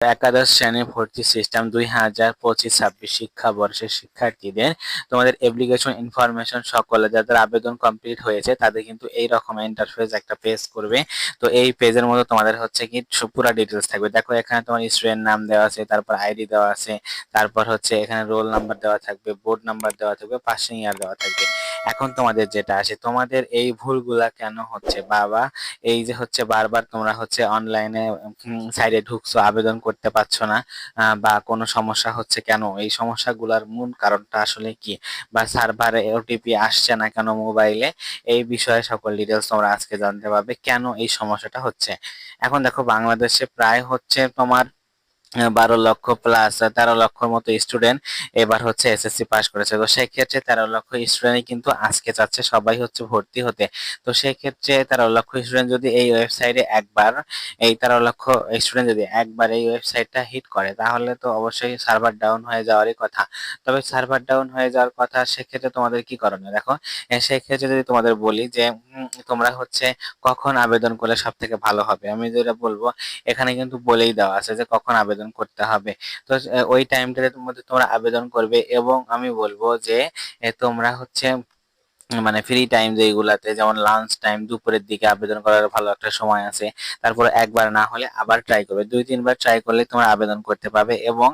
একাদশ শ্রেণি ভর্তি সিস্টেম দুই হাজার পঁচিশ ছাব্বিশ শিক্ষাবর্ষের শিক্ষার্থীদের তোমাদের অ্যাপ্লিকেশন ইনফরমেশন সকলে যাদের আবেদন কমপ্লিট হয়েছে, তাদের কিন্তু এই রকম ইন্টারফেস একটা পেজ করবে। তো এই পেজের মধ্যে তোমাদের হচ্ছে কি পুরো ডিটেলস থাকবে। দেখো এখানে তোমার স্টুডেন্ট নাম দেওয়া আছে, তারপর আইডি দেওয়া আছে, তারপর হচ্ছে এখানে রোল নাম্বার দেওয়া থাকবে বোর্ড নাম্বার দেওয়া থাকবে পাসিং ইয়ার দেওয়া থাকবে। এখন তোমাদের যেটা আসে, তোমাদের এই ভুলগুলা কেন হচ্ছে? বাবা, এই যে হচ্ছে বারবার তোমরা হচ্ছে অনলাইনে সাইডে ঢুকছো, আবেদন করতে পারছ না বা কোনো সমস্যা হচ্ছে কেন? এই সমস্যাগুলোর মূল কারণটা আসলে কি? বা সার্ভারে ওটিপি আসছে না কেন মোবাইলে এই বিষয়ে সকল ডিটেলস তোমরা আজকে জানতে পারবে কেন এই সমস্যাটা হচ্ছে। এখন দেখো, বাংলাদেশে প্রায় হচ্ছে তোমার বারো লক্ষ প্লাস তেরো লক্ষর মতো স্টুডেন্ট এবার হচ্ছে এসএসসি পাস করেছে। তো সেক্ষেত্রে তেরো লক্ষ স্টুডেন্টই কিন্তু আজকে চাচ্ছে সবাই হচ্ছে ভর্তি হতে। তো সেক্ষেত্রে তেরো লক্ষ স্টুডেন্ট যদি এই ওয়েবসাইটে একবার, এই তেরো লক্ষ স্টুডেন্ট যদি একবার এই ওয়েবসাইটটা হিট করে, তাহলে তো অবশ্যই সার্ভার ডাউন হয়ে যাওয়ারই কথা। তবে সার্ভার ডাউন হয়ে যাওয়ার কথা, সেক্ষেত্রে তোমাদের কি করণীয়? দেখো সেক্ষেত্রে যদি তোমাদের বলি যে তোমরা হচ্ছে কখন আবেদন করলে সব থেকে ভালো হবে? আমি যেটা বলব, এখানে কিন্তু বলেই দেওয়া আছে যে কখন আবেদন করতে হবে। তো ওই টাইমটাতে মধ্যে তোমরা আবেদন করবে এবং আমি বলব যে তোমরা হচ্ছে মানে ফ্রি টাইম যেগুলাতে যেমন লাঞ্চ টাইম দুপুরের দিকে আবেদন করার ভালো একটা সময় আছে। তারপরে একবার না হলে আবার ট্রাই করবে। দুই, তিনবার ট্রাই করলে তোমরা আবেদন করতে পারবে এবং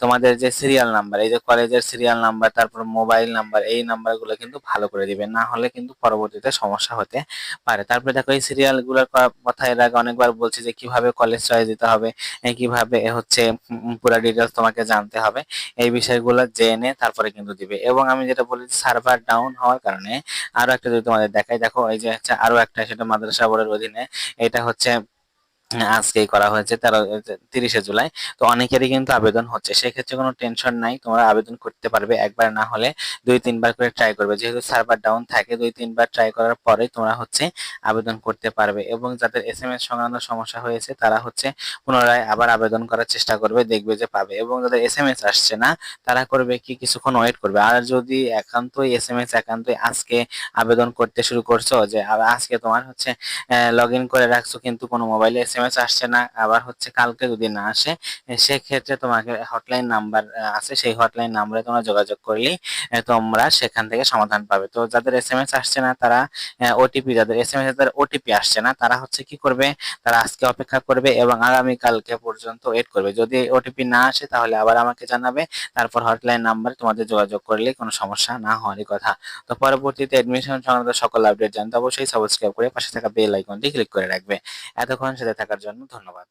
তোমাদের যে সিরিয়াল নাম্বার এই যে কলেজের সিরিয়াল নাম্বার তারপর মোবাইল নাম্বার এই নাম্বারগুলো কিন্তু ভালো করে দিবে। না হলে কিন্তু পরবর্তীতে সমস্যা হতে পারে। তারপরে দেখো, এই সিরিয়ালগুলোর ক- কথা এর আগে অনেকবার বলছি যে কীভাবে কলেজ চয়েস দিতে হবে কীভাবে হচ্ছে পুরো ডিটেলস তোমাকে জানতে হবে। এই বিষয়গুলো জেনে তারপরে কিন্তু দিবে। এবং আমি যেটা বলি সার্ভার ডাউন হওয়ার কারণে আরও একটা যদি তোমাদের দেখাই, দেখো, এই যে হচ্ছে আরও একটা, সেটা মাদ্রাসা বোর্ডের অধীনে। এটা হচ্ছে আজকেই করা হয়েছে তেরো, তিরিশে জুলাই। তো অনেকেরই কিন্তু আবেদন হচ্ছে। সেক্ষেত্রে কোনো টেনশন নাই, তোমরা আবেদন করতে পারবে একবার, না হলে দুই, তিনবার করে ট্রাই করবে। যেহেতু সার্ভার ডাউন থাকে, দুই, তিনবার ট্রাই করার পরেই তোমরা হচ্ছে আবেদন করতে পারবে। এবং যাদের এস এম এস সংক্রান্ত সমস্যা হয়েছে, তারা হচ্ছে পুনরায় আবার আবেদন করার চেষ্টা করবে, দেখবে যে পাবে। এবং যাদের এস এম এস আসছে না, তারা করবে কি, কিছুক্ষণ ওয়েট করবে। আর যদি একান্তই এস এম এস একান্তই আজকে আবেদন করতে শুরু করছ, যে আজকে তোমার হচ্ছে লগ ইন করে রাখছো, কিন্তু কোনো মোবাইলে এস এম এস আসছে না আবার হচ্ছে কালকে যদি না আসে এ, সেক্ষেত্রে তোমাকে হটলাইন নাম্বার আছে। সেই হটলাইন নাম্বারে তোমরা যোগাযোগ করলেই তোমরা সেখান থেকে সমাধান পাবে। তো যাদের এস এম এস আসছে না তারা ওটিপি যাদের এস এম যাদের ওটিপি আসছে না তারা হচ্ছে কি করবে? তারা আজকে অপেক্ষা করবে এবং আগামী কালকে পর্যন্ত ওয়েট করবে। যদি ওটিপি না আসে তাহলে আবার আমাকে জানাবে। তারপর হটলাইন নাম্বারে তোমাদের যোগাযোগ করলে কোনো সমস্যা না হওয়ারই কথা। তো পরবর্তীতে এডমিশন সংক্রান্ত সকল আপডেট জানতে অবশ্যই সাবস্ক্রাইব করে পাশে থাকা বেল আইকনটি ক্লিক করে রাখবে। এতক্ষণ সাথে থাকার জন্য ধন্যবাদ।